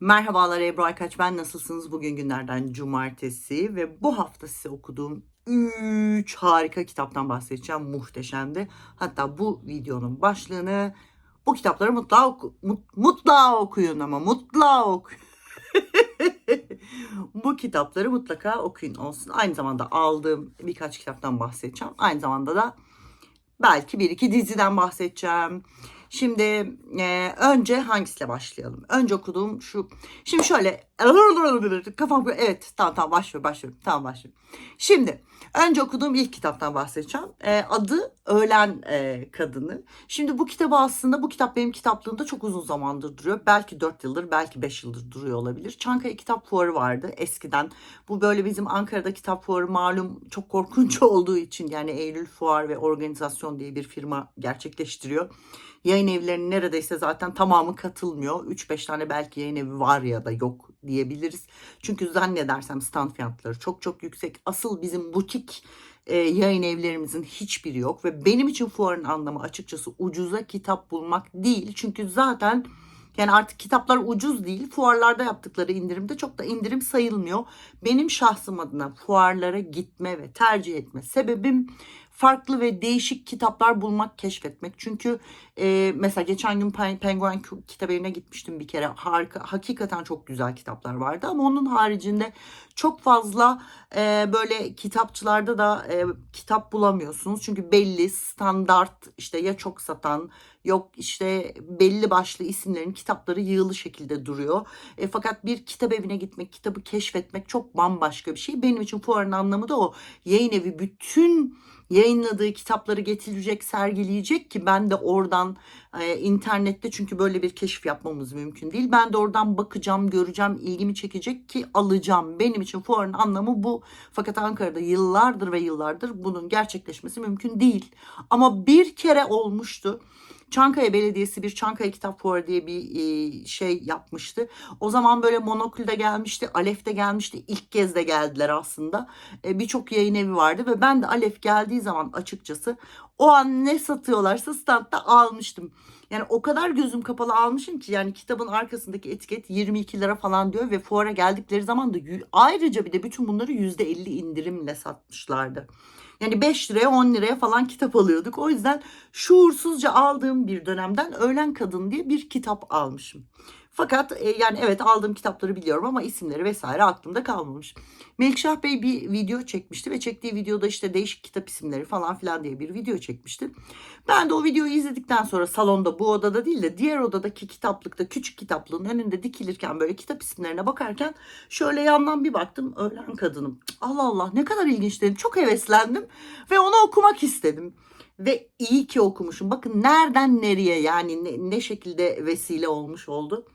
Merhabalar Ebru Aykaç ben nasılsınız? Bugün günlerden cumartesi ve bu hafta size okuduğum 3 harika kitaptan bahsedeceğim. Muhteşemdi. Hatta bu videonun başlığını bu kitapları mutlaka, oku, mut, mutlaka okuyun ama mutlaka okuyun. bu kitapları mutlaka okuyun olsun. Aynı zamanda aldığım birkaç kitaptan bahsedeceğim. Aynı zamanda da belki bir iki diziden bahsedeceğim. Şimdi e, önce hangisiyle başlayalım? Önce okuduğum şu. Şimdi şöyle kafam evet tamam tamam başlıyorum başlıyorum tamam başlıyorum. Şimdi önce okuduğum ilk kitaptan bahsedeceğim. E, adı Öğlen e, Kadını. Şimdi bu kitabı aslında bu kitap benim kitaplığımda çok uzun zamandır duruyor. Belki 4 yıldır belki 5 yıldır duruyor olabilir. Çankaya Kitap Fuarı vardı eskiden. Bu böyle bizim Ankara'da kitap fuarı malum çok korkunç olduğu için yani Eylül Fuar ve Organizasyon diye bir firma gerçekleştiriyor. Yayın evlerinin neredeyse zaten tamamı katılmıyor. 3-5 tane belki yayın evi var ya da yok diyebiliriz. Çünkü zannedersem stand fiyatları çok çok yüksek. Asıl bizim butik e, yayın evlerimizin hiçbiri yok ve benim için fuarın anlamı açıkçası ucuza kitap bulmak değil. Çünkü zaten yani artık kitaplar ucuz değil. Fuarlarda yaptıkları indirimde çok da indirim sayılmıyor. Benim şahsım adına fuarlara gitme ve tercih etme sebebim farklı ve değişik kitaplar bulmak, keşfetmek. Çünkü e, mesela geçen gün Penguin kitap evine gitmiştim bir kere. Harika, hakikaten çok güzel kitaplar vardı ama onun haricinde çok fazla e, böyle kitapçılarda da e, kitap bulamıyorsunuz. Çünkü belli standart işte ya çok satan yok işte belli başlı isimlerin kitapları yığılı şekilde duruyor. E, fakat bir kitap evine gitmek, kitabı keşfetmek çok bambaşka bir şey. Benim için fuarın anlamı da o. Yayın evi bütün yayınladığı kitapları getirecek, sergileyecek ki ben de oradan e, internette çünkü böyle bir keşif yapmamız mümkün değil. Ben de oradan bakacağım, göreceğim, ilgimi çekecek ki alacağım. Benim için fuarın anlamı bu. Fakat Ankara'da yıllardır ve yıllardır bunun gerçekleşmesi mümkün değil. Ama bir kere olmuştu. Çankaya Belediyesi bir Çankaya Kitap Fuarı diye bir e, şey yapmıştı. O zaman böyle Monokül de gelmişti, Alef de gelmişti. İlk kez de geldiler aslında. E, Birçok yayın evi vardı ve ben de Alef geldiği zaman açıkçası o an ne satıyorlarsa standta almıştım. Yani o kadar gözüm kapalı almışım ki yani kitabın arkasındaki etiket 22 lira falan diyor ve fuara geldikleri zaman da ayrıca bir de bütün bunları %50 indirimle satmışlardı. Yani 5 liraya 10 liraya falan kitap alıyorduk. O yüzden şuursuzca aldığım bir dönemden Öğlen Kadın diye bir kitap almışım. Fakat e, yani evet aldığım kitapları biliyorum ama isimleri vesaire aklımda kalmamış. Melikşah Bey bir video çekmişti ve çektiği videoda işte değişik kitap isimleri falan filan diye bir video çekmişti. Ben de o videoyu izledikten sonra salonda bu odada değil de diğer odadaki kitaplıkta küçük kitaplığın önünde dikilirken böyle kitap isimlerine bakarken şöyle yandan bir baktım öğlen kadınım. Allah Allah ne kadar ilginç dedim. Çok heveslendim ve onu okumak istedim. Ve iyi ki okumuşum. Bakın nereden nereye yani ne, ne şekilde vesile olmuş oldu.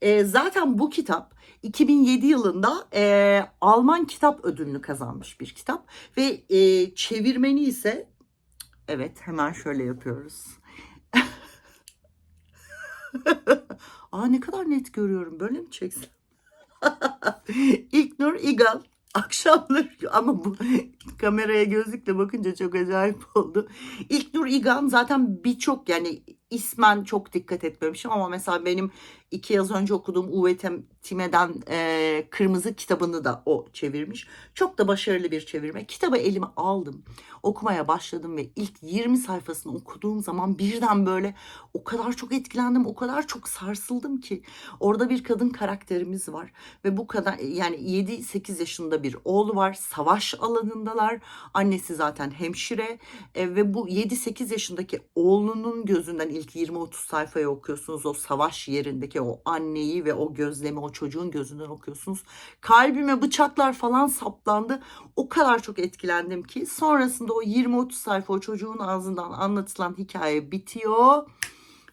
E, zaten bu kitap 2007 yılında e, Alman kitap ödülünü kazanmış bir kitap. Ve e, çevirmeni ise evet hemen şöyle yapıyoruz. Aa ne kadar net görüyorum. Böyle mi çeksem? İlknur İgal akşamları ama bu kameraya gözlükle bakınca çok acayip oldu. İlknur İgan zaten birçok yani ismen çok dikkat etmemişim ama mesela benim iki yıl önce okuduğum Uwe Time'den e, Kırmızı kitabını da o çevirmiş. Çok da başarılı bir çevirme. Kitabı elime aldım. Okumaya başladım ve ilk 20 sayfasını okuduğum zaman birden böyle o kadar çok etkilendim, o kadar çok sarsıldım ki. Orada bir kadın karakterimiz var ve bu kadar yani 7-8 yaşında bir oğlu var. Savaş alanındalar. Annesi zaten hemşire e, ve bu 7-8 yaşındaki oğlunun gözünden ilk 20-30 sayfayı okuyorsunuz. O savaş yerindeki o anneyi ve o gözlemi o çocuğun gözünden okuyorsunuz. Kalbime bıçaklar falan saplandı. O kadar çok etkilendim ki sonrasında o 20-30 sayfa o çocuğun ağzından anlatılan hikaye bitiyor.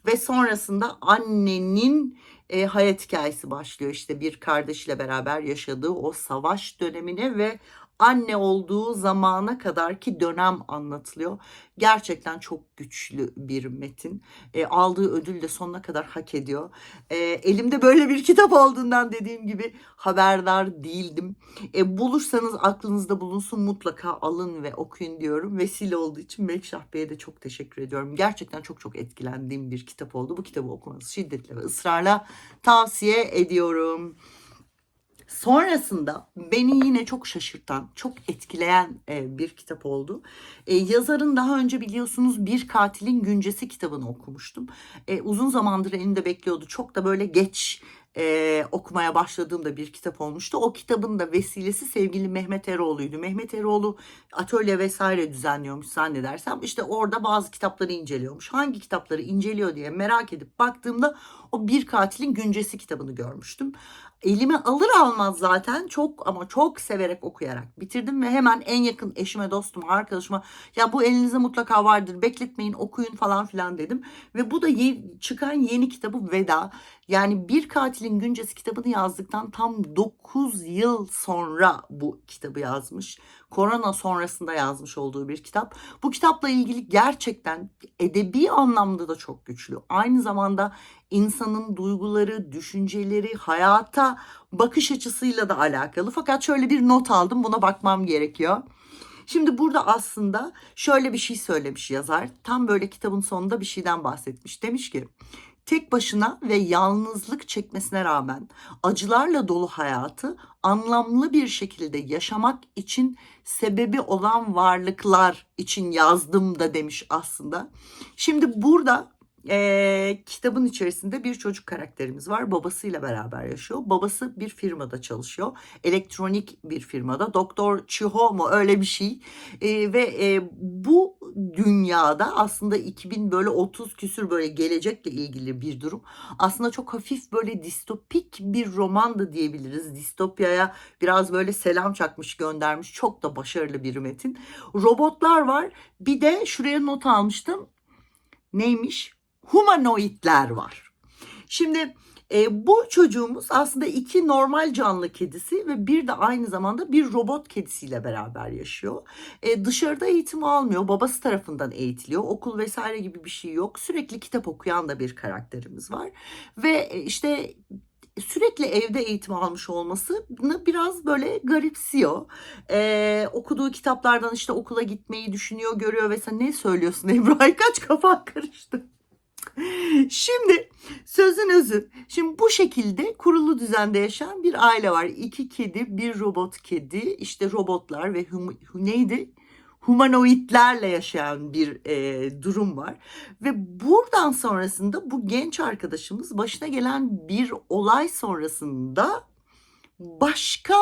Ve sonrasında annenin e, hayat hikayesi başlıyor. İşte bir kardeşle beraber yaşadığı o savaş dönemine ve anne olduğu zamana kadar ki dönem anlatılıyor. Gerçekten çok güçlü bir metin. E, aldığı ödül de sonuna kadar hak ediyor. E, elimde böyle bir kitap olduğundan dediğim gibi haberdar değildim. E, bulursanız aklınızda bulunsun mutlaka alın ve okuyun diyorum. Vesile olduğu için Melikşah Bey'e de çok teşekkür ediyorum. Gerçekten çok çok etkilendiğim bir kitap oldu. Bu kitabı okumanızı şiddetle ve ısrarla tavsiye ediyorum. Sonrasında beni yine çok şaşırtan, çok etkileyen e, bir kitap oldu. E, yazarın daha önce biliyorsunuz Bir Katilin Güncesi kitabını okumuştum. E, uzun zamandır elimde bekliyordu. Çok da böyle geç e, okumaya başladığımda bir kitap olmuştu. O kitabın da vesilesi sevgili Mehmet Eroğlu'ydu. Mehmet Eroğlu atölye vesaire düzenliyormuş zannedersem. İşte orada bazı kitapları inceliyormuş. Hangi kitapları inceliyor diye merak edip baktığımda o Bir Katilin Güncesi kitabını görmüştüm. Elime alır almaz zaten çok ama çok severek okuyarak bitirdim ve hemen en yakın eşime, dostuma, arkadaşıma ya bu elinizde mutlaka vardır bekletmeyin okuyun falan filan dedim. Ve bu da ye- çıkan yeni kitabı Veda. Yani Bir Katilin Güncesi kitabını yazdıktan tam 9 yıl sonra bu kitabı yazmış. Korona sonrasında yazmış olduğu bir kitap. Bu kitapla ilgili gerçekten edebi anlamda da çok güçlü. Aynı zamanda insanın duyguları, düşünceleri, hayata bakış açısıyla da alakalı. Fakat şöyle bir not aldım buna bakmam gerekiyor. Şimdi burada aslında şöyle bir şey söylemiş yazar. Tam böyle kitabın sonunda bir şeyden bahsetmiş. Demiş ki tek başına ve yalnızlık çekmesine rağmen acılarla dolu hayatı anlamlı bir şekilde yaşamak için sebebi olan varlıklar için yazdım da demiş aslında. Şimdi burada eee, kitabın içerisinde bir çocuk karakterimiz var. Babasıyla beraber yaşıyor. Babası bir firmada çalışıyor. Elektronik bir firmada. Doktor Chiho mu öyle bir şey. Eee, ve eee, bu dünyada aslında 2000 böyle 30 küsür böyle gelecekle ilgili bir durum. Aslında çok hafif böyle distopik bir roman da diyebiliriz. Distopyaya biraz böyle selam çakmış göndermiş. Çok da başarılı bir metin. Robotlar var. Bir de şuraya not almıştım. Neymiş? Humanoidler var. Şimdi e, bu çocuğumuz aslında iki normal canlı kedisi ve bir de aynı zamanda bir robot kedisiyle beraber yaşıyor. E, dışarıda eğitim almıyor. Babası tarafından eğitiliyor. Okul vesaire gibi bir şey yok. Sürekli kitap okuyan da bir karakterimiz var. Ve e, işte sürekli evde eğitim almış olmasını biraz böyle garipsiyor. Ee, okuduğu kitaplardan işte okula gitmeyi düşünüyor, görüyor ve sen ne söylüyorsun Ebru? Ay kaç kafan karıştı. Şimdi sözün özü. Şimdi bu şekilde kurulu düzende yaşayan bir aile var. İki kedi, bir robot kedi, işte robotlar ve hum, neydi? Humanoidlerle yaşayan bir e, durum var. Ve buradan sonrasında bu genç arkadaşımız başına gelen bir olay sonrasında başka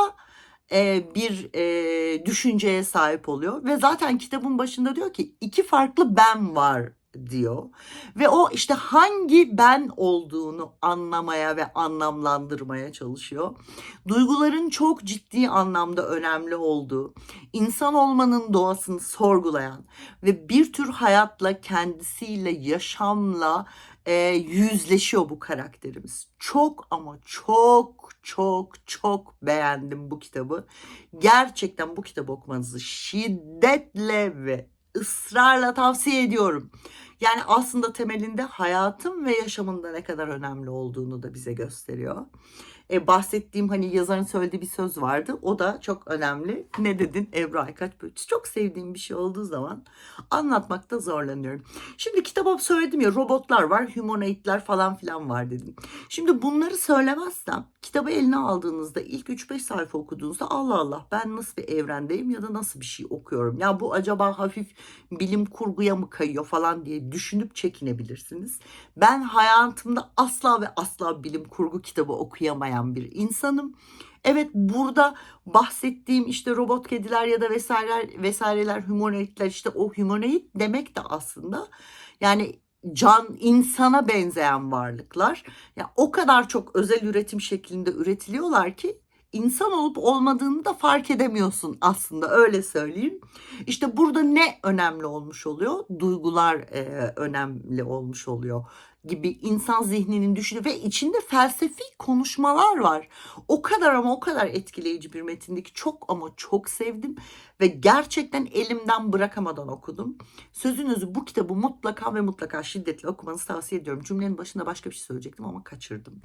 e, bir e, düşünceye sahip oluyor. Ve zaten kitabın başında diyor ki iki farklı ben var diyor. Ve o işte hangi ben olduğunu anlamaya ve anlamlandırmaya çalışıyor. Duyguların çok ciddi anlamda önemli olduğu, insan olmanın doğasını sorgulayan ve bir tür hayatla, kendisiyle, yaşamla e, yüzleşiyor bu karakterimiz. Çok ama çok çok çok beğendim bu kitabı. Gerçekten bu kitabı okumanızı şiddetle ve ısrarla tavsiye ediyorum. Yani aslında temelinde hayatın ve yaşamında ne kadar önemli olduğunu da bize gösteriyor. E, bahsettiğim hani yazarın söylediği bir söz vardı. O da çok önemli. Ne dedin Ebru Aykaç? Çok sevdiğim bir şey olduğu zaman anlatmakta zorlanıyorum. Şimdi kitaba söyledim ya robotlar var, humanoidler falan filan var dedim. Şimdi bunları söylemezsem kitabı eline aldığınızda ilk 3-5 sayfa okuduğunuzda Allah Allah ben nasıl bir evrendeyim ya da nasıl bir şey okuyorum. Ya bu acaba hafif bilim kurguya mı kayıyor falan diye düşünüp çekinebilirsiniz. Ben hayatımda asla ve asla bilim kurgu kitabı okuyamayan bir insanım. Evet burada bahsettiğim işte robot kediler ya da vesaireler vesaireler humanoidler işte o humanoid demek de aslında yani can insana benzeyen varlıklar. Ya o kadar çok özel üretim şeklinde üretiliyorlar ki insan olup olmadığını da fark edemiyorsun aslında öyle söyleyeyim. İşte burada ne önemli olmuş oluyor? Duygular e, önemli olmuş oluyor. Gibi insan zihninin düşünü ve içinde felsefi konuşmalar var. O kadar ama o kadar etkileyici bir metindi ki çok ama çok sevdim ve gerçekten elimden bırakamadan okudum. Sözünüzü bu kitabı mutlaka ve mutlaka şiddetle okumanızı tavsiye ediyorum. Cümlenin başında başka bir şey söyleyecektim ama kaçırdım.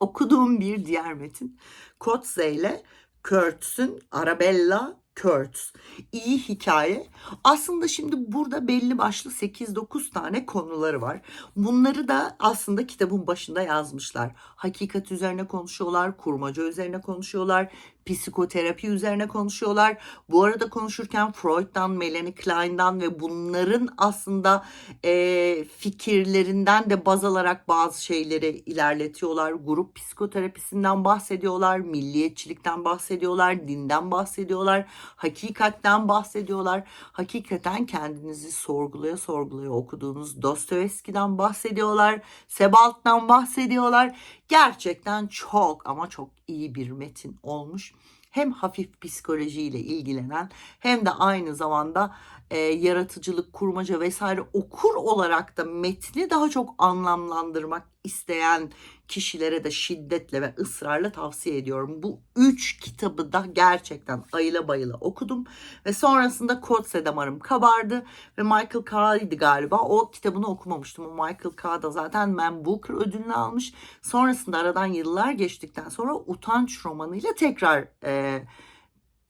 Okuduğum bir diğer metin Kotze ile Kurtz'ün Arabella Kurtz. İyi hikaye. Aslında şimdi burada belli başlı 8-9 tane konuları var. Bunları da aslında kitabın başında yazmışlar. Hakikat üzerine konuşuyorlar, kurmaca üzerine konuşuyorlar, psikoterapi üzerine konuşuyorlar. Bu arada konuşurken Freud'dan, Melanie Klein'dan ve bunların aslında e, fikirlerinden de baz alarak bazı şeyleri ilerletiyorlar. Grup psikoterapisinden bahsediyorlar, milliyetçilikten bahsediyorlar, dinden bahsediyorlar, hakikatten bahsediyorlar. Hakikaten kendinizi sorgulaya sorgulaya okuduğunuz Dostoyevski'den bahsediyorlar, Sebalt'tan bahsediyorlar. Gerçekten çok ama çok iyi bir metin olmuş. Hem hafif psikolojiyle ilgilenen hem de aynı zamanda e, yaratıcılık, kurmaca vesaire okur olarak da metni daha çok anlamlandırmak isteyen kişilere de şiddetle ve ısrarla tavsiye ediyorum. Bu üç kitabı da gerçekten ayıla bayıla okudum ve sonrasında Kotse damarım kabardı ve Michael K'ydı galiba. O kitabını okumamıştım. O Michael K da zaten Man Booker ödülünü almış. Sonrasında aradan yıllar geçtikten sonra Utanç romanıyla tekrar e,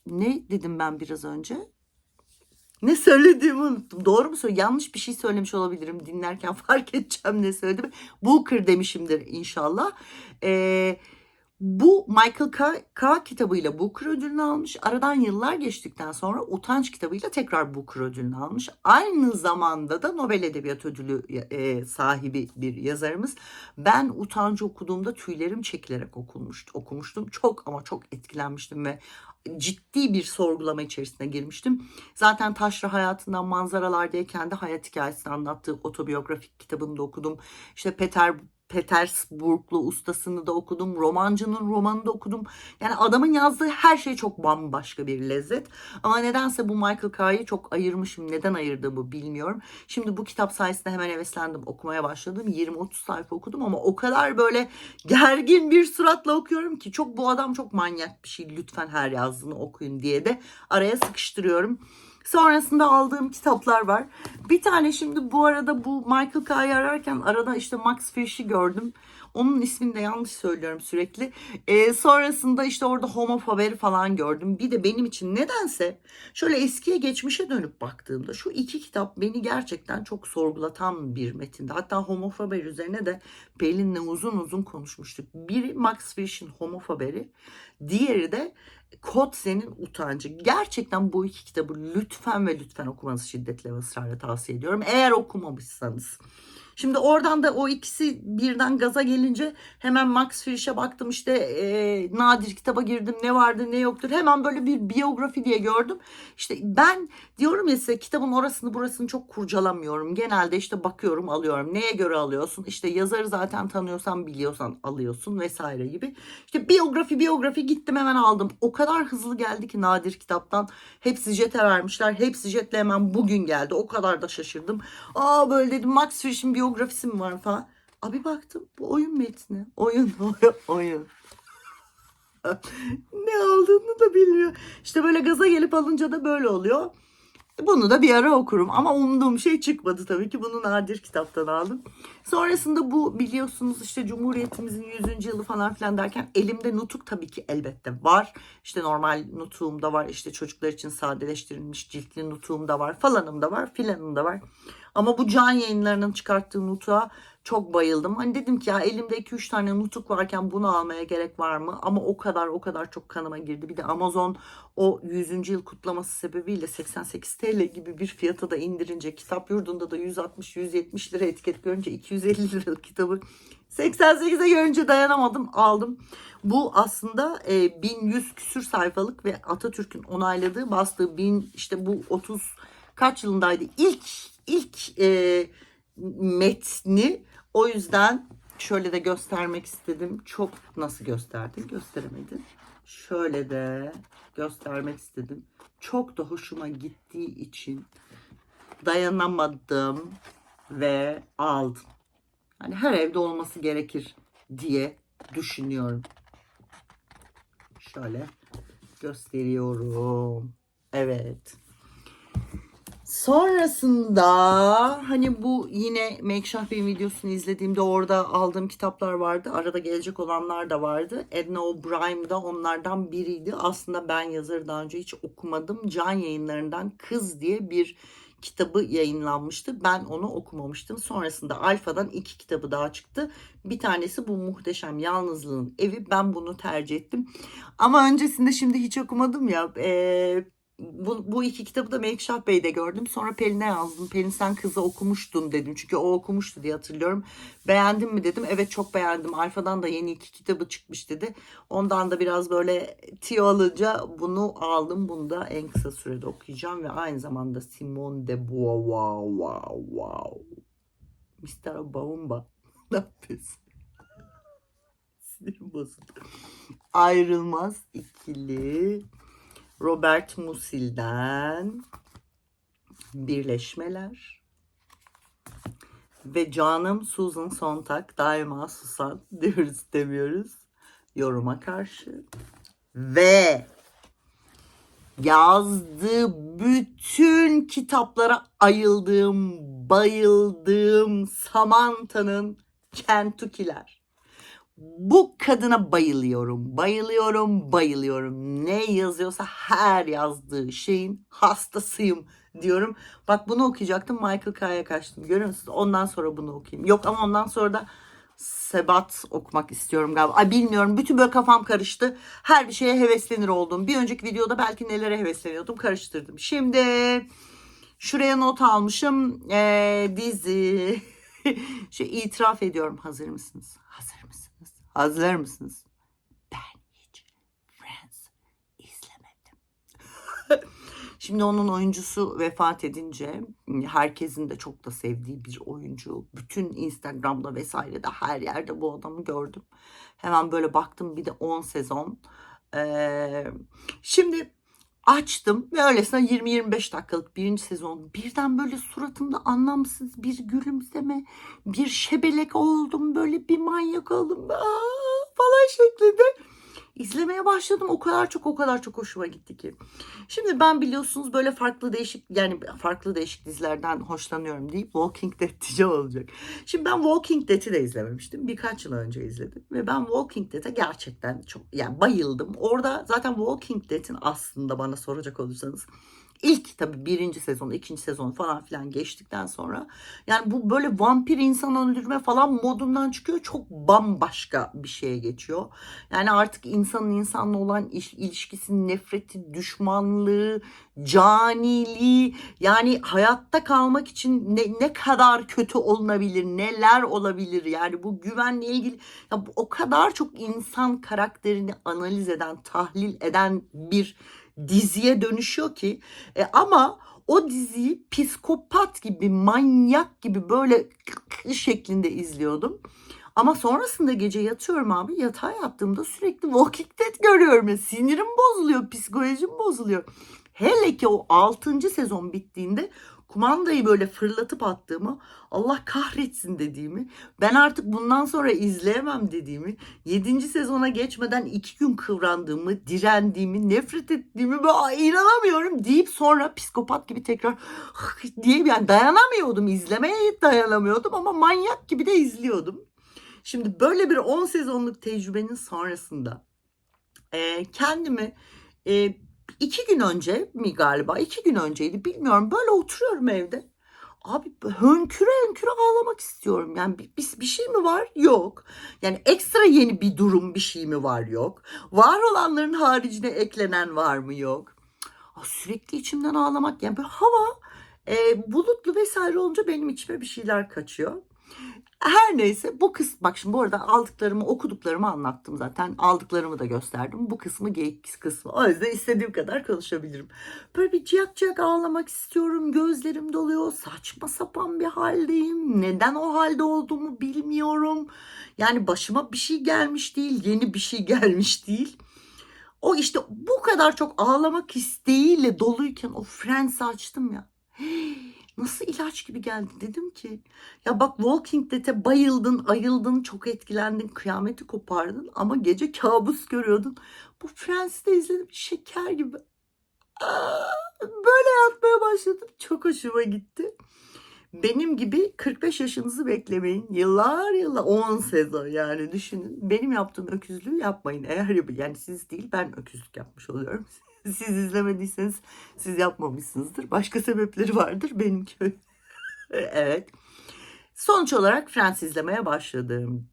ne dedim ben biraz önce? Ne söylediğimi unuttum. Doğru mu söylüyorum? Yanlış bir şey söylemiş olabilirim. Dinlerken fark edeceğim ne söyledim. Booker demişimdir inşallah. Ee, bu Michael K, K kitabıyla Booker ödülünü almış. Aradan yıllar geçtikten sonra Utanç kitabıyla tekrar Booker ödülünü almış. Aynı zamanda da Nobel Edebiyat Ödülü e, sahibi bir yazarımız. Ben Utancı okuduğumda tüylerim çekilerek okunmuştu, okumuştum. Çok ama çok etkilenmiştim ve ciddi bir sorgulama içerisine girmiştim. Zaten Taşra hayatından manzaralar diye kendi hayat hikayesini anlattığı otobiyografik kitabını da okudum. İşte Peter Petersburglu ustasını da okudum. Romancının romanını da okudum. Yani adamın yazdığı her şey çok bambaşka bir lezzet. Ama nedense bu Michael K'yı çok ayırmışım. Neden ayırdığımı bilmiyorum. Şimdi bu kitap sayesinde hemen heveslendim. Okumaya başladım. 20-30 sayfa okudum ama o kadar böyle gergin bir suratla okuyorum ki çok bu adam çok manyak bir şey. Lütfen her yazdığını okuyun diye de araya sıkıştırıyorum. Sonrasında aldığım kitaplar var. Bir tane şimdi bu arada bu Michael K'yı ararken arada işte Max Frisch'i gördüm. Onun ismini de yanlış söylüyorum sürekli. Ee, sonrasında işte orada homofoberi falan gördüm. Bir de benim için nedense şöyle eskiye geçmişe dönüp baktığımda şu iki kitap beni gerçekten çok sorgulatan bir metinde. Hatta homofober üzerine de Pelin'le uzun uzun konuşmuştuk. Biri Max Frisch'in homofoberi, diğeri de Kotze'nin utancı. Gerçekten bu iki kitabı lütfen ve lütfen okumanızı şiddetle ve ısrarla tavsiye ediyorum. Eğer okumamışsanız. Şimdi oradan da o ikisi birden gaza gelince hemen Max Frisch'e baktım işte e, nadir kitaba girdim ne vardı ne yoktur. Hemen böyle bir biyografi diye gördüm. İşte ben diyorum ya size kitabın orasını burasını çok kurcalamıyorum. Genelde işte bakıyorum alıyorum. Neye göre alıyorsun? İşte yazarı zaten tanıyorsan biliyorsan alıyorsun vesaire gibi. İşte biyografi biyografi gittim hemen aldım. O kadar hızlı geldi ki nadir kitaptan. Hepsi jete vermişler. Hepsi jetle hemen bugün geldi. O kadar da şaşırdım. Aa böyle dedim Max Frisch'in biyografisi mi var falan. Abi baktım bu oyun metni. Oyun, oyun, oyun. ne aldığını da bilmiyor. İşte böyle gaza gelip alınca da böyle oluyor. Bunu da bir ara okurum ama umduğum şey çıkmadı tabii ki. Bunu nadir kitaptan aldım. Sonrasında bu biliyorsunuz işte Cumhuriyetimizin 100. yılı falan filan derken elimde nutuk tabii ki elbette var. İşte normal nutuğum da var. İşte çocuklar için sadeleştirilmiş ciltli nutuğum da var. Falanım da var filanım da var. Ama bu can yayınlarının çıkarttığı nutuğa çok bayıldım. Hani dedim ki ya elimde 2-3 tane nutuk varken bunu almaya gerek var mı? Ama o kadar o kadar çok kanıma girdi. Bir de Amazon o 100. yıl kutlaması sebebiyle 88 TL gibi bir fiyata da indirince kitap yurdunda da 160-170 lira etiket görünce 250 liralık kitabı 88'e görünce dayanamadım aldım. Bu aslında e, 1100 küsür sayfalık ve Atatürk'ün onayladığı bastığı 1000 işte bu 30 kaç yılındaydı ilk ilk e, metni o yüzden şöyle de göstermek istedim. Çok nasıl gösterdim? Gösteremedim. Şöyle de göstermek istedim. Çok da hoşuma gittiği için dayanamadım ve aldım. hani her evde olması gerekir diye düşünüyorum. Şöyle gösteriyorum. Evet. Sonrasında hani bu yine Mekşah Bey'in videosunu izlediğimde orada aldığım kitaplar vardı. Arada gelecek olanlar da vardı. Edna O'Brien da onlardan biriydi. Aslında ben yazarı daha önce hiç okumadım. Can yayınlarından Kız diye bir kitabı yayınlanmıştı. Ben onu okumamıştım. Sonrasında Alfa'dan iki kitabı daha çıktı. Bir tanesi bu muhteşem Yalnızlığın Evi. Ben bunu tercih ettim. Ama öncesinde şimdi hiç okumadım ya. Eee bu, bu iki kitabı da Melikşah Bey'de gördüm. Sonra Pelin'e yazdım. Pelin sen kızı okumuştun dedim. Çünkü o okumuştu diye hatırlıyorum. Beğendin mi dedim. Evet çok beğendim. Alfa'dan da yeni iki kitabı çıkmış dedi. Ondan da biraz böyle tiyo alınca bunu aldım. Bunu da en kısa sürede okuyacağım. Ve aynı zamanda Simone de Beauvoir. Mr. Baumba. ne yapıyorsun? Sinirim bozuldu. Ayrılmaz ikili. Robert Musil'den Birleşmeler ve canım Susan Sontag daima susan diyoruz demiyoruz yoruma karşı ve yazdığı bütün kitaplara ayıldığım, bayıldığım Samantha'nın Kentucky'ler. Bu kadına bayılıyorum, bayılıyorum, bayılıyorum. Ne yazıyorsa her yazdığı şeyin hastasıyım diyorum. Bak bunu okuyacaktım Michael Kaya kaçtım. Görüyor musunuz? Ondan sonra bunu okuyayım. Yok ama ondan sonra da Sebat okumak istiyorum galiba. Ay bilmiyorum. Bütün böyle kafam karıştı. Her bir şeye heveslenir oldum. Bir önceki videoda belki nelere hevesleniyordum karıştırdım. Şimdi şuraya not almışım. Ee, dizi. Şu itiraf ediyorum. Hazır mısınız? Hazır? Hazır mısınız? Ben hiç Friends izlemedim. Şimdi onun oyuncusu vefat edince herkesin de çok da sevdiği bir oyuncu. Bütün Instagram'da vesairede her yerde bu adamı gördüm. Hemen böyle baktım bir de 10 sezon. Ee, şimdi açtım ve öylesine 20-25 dakikalık birinci sezon. Birden böyle suratımda anlamsız bir gülümseme, bir şebelek oldum, böyle bir manyak oldum. Aa, falan şeklinde izlemeye başladım. O kadar çok o kadar çok hoşuma gitti ki. Şimdi ben biliyorsunuz böyle farklı değişik yani farklı değişik dizilerden hoşlanıyorum deyip Walking Dead diyeceğim olacak. Şimdi ben Walking Dead'i de izlememiştim. Birkaç yıl önce izledim. Ve ben Walking Dead'e gerçekten çok yani bayıldım. Orada zaten Walking Dead'in aslında bana soracak olursanız ilk tabii birinci sezon, ikinci sezon falan filan geçtikten sonra yani bu böyle vampir insan öldürme falan modundan çıkıyor. Çok bambaşka bir şeye geçiyor. Yani artık insanın insanla olan iş, ilişkisi, nefreti, düşmanlığı, caniliği yani hayatta kalmak için ne, ne kadar kötü olunabilir, neler olabilir yani bu güvenle ilgili ya bu, o kadar çok insan karakterini analiz eden, tahlil eden bir diziye dönüşüyor ki e, ama o diziyi psikopat gibi, manyak gibi böyle şeklinde izliyordum. Ama sonrasında gece yatıyorum abi. Yatağa yattığımda sürekli Walking Dead görüyorum. Sinirim bozuluyor, psikolojim bozuluyor. Hele ki o 6. sezon bittiğinde kumandayı böyle fırlatıp attığımı, Allah kahretsin dediğimi, ben artık bundan sonra izleyemem dediğimi, 7. sezona geçmeden 2 gün kıvrandığımı, direndiğimi, nefret ettiğimi böyle inanamıyorum deyip sonra psikopat gibi tekrar diye yani dayanamıyordum, izlemeye dayanamıyordum ama manyak gibi de izliyordum. Şimdi böyle bir 10 sezonluk tecrübenin sonrasında e, kendimi e, iki gün önce mi galiba iki gün önceydi bilmiyorum böyle oturuyorum evde. Abi hönküre hönküre ağlamak istiyorum. Yani bir, bir, bir şey mi var? Yok. Yani ekstra yeni bir durum bir şey mi var? Yok. Var olanların haricine eklenen var mı? Yok. Sürekli içimden ağlamak yani böyle hava e, bulutlu vesaire olunca benim içime bir şeyler kaçıyor. Her neyse bu kısım bak şimdi bu arada aldıklarımı okuduklarımı anlattım zaten. Aldıklarımı da gösterdim. Bu kısmı geyik kısmı. O yüzden istediğim kadar konuşabilirim. Böyle bir ciyak ciyak ağlamak istiyorum. Gözlerim doluyor. Saçma sapan bir haldeyim. Neden o halde olduğumu bilmiyorum. Yani başıma bir şey gelmiş değil yeni bir şey gelmiş değil. O işte bu kadar çok ağlamak isteğiyle doluyken o Friends'i açtım ya nasıl ilaç gibi geldi dedim ki ya bak Walking Dead'e bayıldın, ayıldın, çok etkilendin, kıyameti kopardın ama gece kabus görüyordun. Bu Friends'i de izledim şeker gibi. Aa, böyle yatmaya başladım. Çok hoşuma gitti. Benim gibi 45 yaşınızı beklemeyin. Yıllar yıllar 10 sezon yani düşünün. Benim yaptığım öküzlüğü yapmayın. Eğer yani siz değil ben öküzlük yapmış oluyorum. Siz izlemediyseniz siz yapmamışsınızdır. Başka sebepleri vardır benimki. evet. Sonuç olarak Friends izlemeye başladım.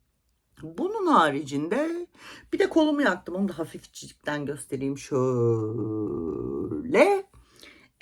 Bunun haricinde bir de kolumu yaktım. Onu da hafifçikten göstereyim şöyle.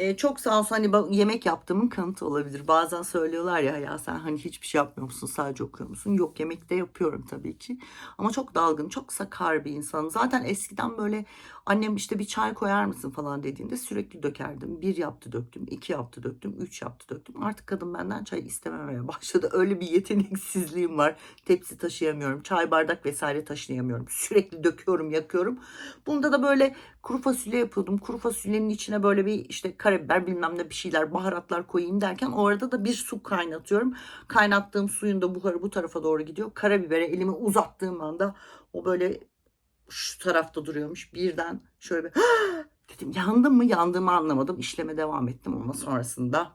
Ee, çok sağ olsun hani yemek yaptığımın kanıtı olabilir. Bazen söylüyorlar ya ya sen hani hiçbir şey yapmıyor musun sadece okuyor musun? Yok yemek de yapıyorum tabii ki. Ama çok dalgın, çok sakar bir insanım. Zaten eskiden böyle annem işte bir çay koyar mısın falan dediğinde sürekli dökerdim. Bir yaptı döktüm, iki yaptı döktüm, üç yaptı döktüm. Artık kadın benden çay istememeye başladı. Öyle bir yeteneksizliğim var. Tepsi taşıyamıyorum, çay bardak vesaire taşıyamıyorum. Sürekli döküyorum, yakıyorum. Bunda da böyle kuru fasulye yapıyordum. Kuru fasulyenin içine böyle bir işte karabiber bilmem ne bir şeyler baharatlar koyayım derken orada da bir su kaynatıyorum. Kaynattığım suyun da buharı bu tarafa doğru gidiyor. Karabibere elimi uzattığım anda o böyle şu tarafta duruyormuş. Birden şöyle bir dedim yandım mı yandığımı anlamadım. İşleme devam ettim ama sonrasında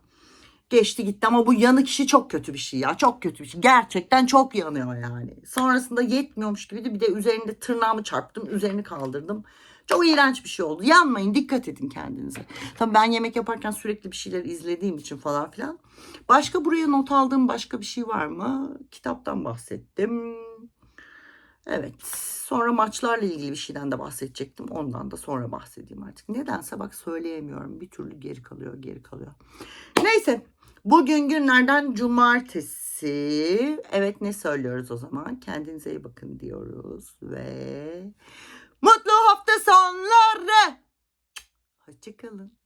geçti gitti ama bu yanık işi çok kötü bir şey ya. Çok kötü bir şey. Gerçekten çok yanıyor yani. Sonrasında yetmiyormuş gibi de bir de üzerinde tırnağımı çarptım. Üzerini kaldırdım. Çok iğrenç bir şey oldu. Yanmayın dikkat edin kendinize. Tabii ben yemek yaparken sürekli bir şeyler izlediğim için falan filan. Başka buraya not aldığım başka bir şey var mı? Kitaptan bahsettim. Evet. Sonra maçlarla ilgili bir şeyden de bahsedecektim. Ondan da sonra bahsedeyim artık. Nedense bak söyleyemiyorum. Bir türlü geri kalıyor, geri kalıyor. Neyse. Bugün günlerden cumartesi. Evet ne söylüyoruz o zaman? Kendinize iyi bakın diyoruz ve mutlu hafta sonları. Hoşçakalın.